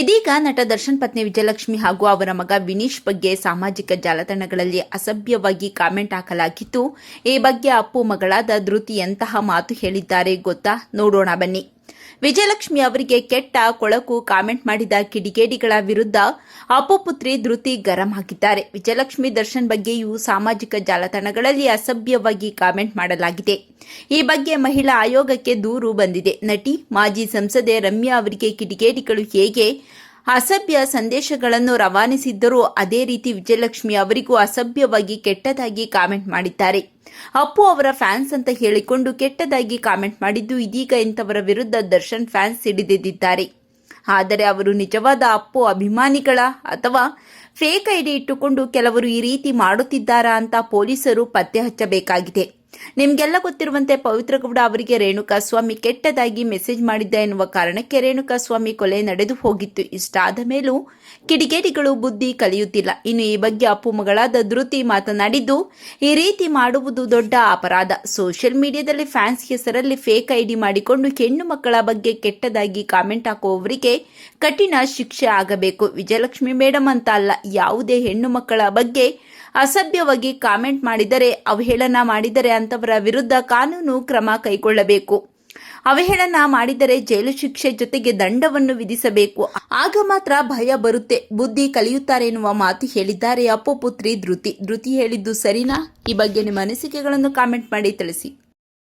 ಇದೀಗ ನಟ ದರ್ಶನ್ ಪತ್ನಿ ವಿಜಯಲಕ್ಷ್ಮಿ ಹಾಗೂ ಅವರ ಮಗ ವಿನೀಶ್ ಬಗ್ಗೆ ಸಾಮಾಜಿಕ ಜಾಲತಾಣಗಳಲ್ಲಿ ಅಸಭ್ಯವಾಗಿ ಕಾಮೆಂಟ್ ಹಾಕಲಾಗಿತ್ತು. ಈ ಬಗ್ಗೆ ಅಪ್ಪು ಮಗಳಾದ ಧೃತಿ ಎಂತಹ ಮಾತು ಹೇಳಿದ್ದಾರೆ ಗೊತ್ತಾ? ನೋಡೋಣ ಬನ್ನಿ. ವಿಜಯಲಕ್ಷ್ಮಿ ಅವರಿಗೆ ಕೆಟ್ಟ ಕೊಳಕು ಕಾಮೆಂಟ್ ಮಾಡಿದ ಕಿಡಿಗೇಡಿಗಳ ವಿರುದ್ಧ ಅಪ್ಪು ಪುತ್ರಿ ಧೃತಿ ಗರಂ ಹಾಕಿದ್ದಾರೆ. ವಿಜಯಲಕ್ಷ್ಮಿ ದರ್ಶನ್ ಬಗ್ಗೆಯೂ ಸಾಮಾಜಿಕ ಜಾಲತಾಣಗಳಲ್ಲಿ ಅಸಭ್ಯವಾಗಿ ಕಾಮೆಂಟ್ ಮಾಡಲಾಗಿದೆ. ಈ ಬಗ್ಗೆ ಮಹಿಳಾ ಆಯೋಗಕ್ಕೆ ದೂರು ಬಂದಿದೆ. ನಟಿ ಮಾಜಿ ಸಂಸದೆ ರಮ್ಯಾ ಅವರಿಗೆ ಕಿಡಿಗೇಡಿಗಳು ಹೇಗೆ ಅಸಭ್ಯ ಸಂದೇಶಗಳನ್ನು ರವಾನಿಸಿದ್ದರೂ ಅದೇ ರೀತಿ ವಿಜಯಲಕ್ಷ್ಮಿ ಅವರಿಗೂ ಅಸಭ್ಯವಾಗಿ ಕೆಟ್ಟದಾಗಿ ಕಾಮೆಂಟ್ ಮಾಡಿದ್ದಾರೆ. ಅಪ್ಪು ಅವರ ಫ್ಯಾನ್ಸ್ ಅಂತ ಹೇಳಿಕೊಂಡು ಕೆಟ್ಟದಾಗಿ ಕಾಮೆಂಟ್ ಮಾಡಿದ್ದು ಇದೀಗ ಇಂಥವರ ವಿರುದ್ಧ ದರ್ಶನ್ ಫ್ಯಾನ್ಸ್ ಹಿಡಿದಿದ್ದಾರೆ ಆದರೆ ಅವರು ನಿಜವಾದ ಅಪ್ಪು ಅಭಿಮಾನಿಗಳ ಅಥವಾ ಫೇಕ್ ಐಡಿ ಇಟ್ಟುಕೊಂಡು ಕೆಲವರು ಈ ರೀತಿ ಮಾಡುತ್ತಿದ್ದಾರಾ ಅಂತ ಪೊಲೀಸರು ಪತ್ತೆ ಹಚ್ಚಬೇಕಾಗಿದೆ. ನಿಮ್ಗೆಲ್ಲ ಗೊತ್ತಿರುವಂತೆ ಪವಿತ್ರಗೌಡ ಅವರಿಗೆ ರೇಣುಕಾಸ್ವಾಮಿ ಕೆಟ್ಟದಾಗಿ ಮೆಸೇಜ್ ಮಾಡಿದ್ದ ಎನ್ನುವ ಕಾರಣಕ್ಕೆ ರೇಣುಕಾಸ್ವಾಮಿ ಕೊಲೆ ನಡೆದು ಹೋಗಿತ್ತು. ಇಷ್ಟಾದ ಮೇಲೂ ಕಿಡಿಗೇಡಿಗಳು ಬುದ್ಧಿ ಕಲಿಯುತ್ತಿಲ್ಲ. ಇನ್ನು ಈ ಬಗ್ಗೆ ಅಪ್ಪು ಮಗಳಾದ ಧೃತಿ ಮಾತನಾಡಿದ್ದು, ಈ ರೀತಿ ಮಾಡುವುದು ದೊಡ್ಡ ಅಪರಾಧ. ಸೋಷಿಯಲ್ ಮೀಡಿಯಾದಲ್ಲಿ ಫ್ಯಾನ್ಸ್ ಹೆಸರಲ್ಲಿ ಫೇಕ್ ಐಡಿ ಮಾಡಿಕೊಂಡು ಹೆಣ್ಣು ಮಕ್ಕಳ ಬಗ್ಗೆ ಕೆಟ್ಟದಾಗಿ ಕಾಮೆಂಟ್ ಹಾಕುವವರಿಗೆ ಕಠಿಣ ಶಿಕ್ಷೆ ಆಗಬೇಕು. ವಿಜಯಲಕ್ಷ್ಮಿ ಮೇಡಮ್ ಅಂತ ಅಲ್ಲ, ಯಾವುದೇ ಹೆಣ್ಣು ಮಕ್ಕಳ ಬಗ್ಗೆ ಅಸಭ್ಯವಾಗಿ ಕಾಮೆಂಟ್ ಮಾಡಿದರೆ, ಅವಹೇಳನ ಮಾಡಿದರೆ ಅಂತವರ ವಿರುದ್ಧ ಕಾನೂನು ಕ್ರಮ ಕೈಗೊಳ್ಳಬೇಕು. ಅವಹೇಳನ ಮಾಡಿದರೆ ಜೈಲು ಶಿಕ್ಷೆ ಜೊತೆಗೆ ದಂಡವನ್ನು ವಿಧಿಸಬೇಕು. ಆಗ ಮಾತ್ರ ಭಯ ಬರುತ್ತೆ. ಬುದ್ಧಿ ಕಲಿಯುತ್ತಾರೆ ಎನ್ನುವ ಮಾತು ಹೇಳಿದ್ದಾರೆ ಅಪ್ಪು ಪುತ್ರಿ ಧೃತಿ. ಧೃತಿ ಹೇಳಿದ್ದು ಸರಿನಾ? ಈ ಬಗ್ಗೆ ನಿಮ್ಮ ಅನಿಸಿಕೆಗಳನ್ನು ಕಾಮೆಂಟ್ ಮಾಡಿ ತಿಳಿಸಿ.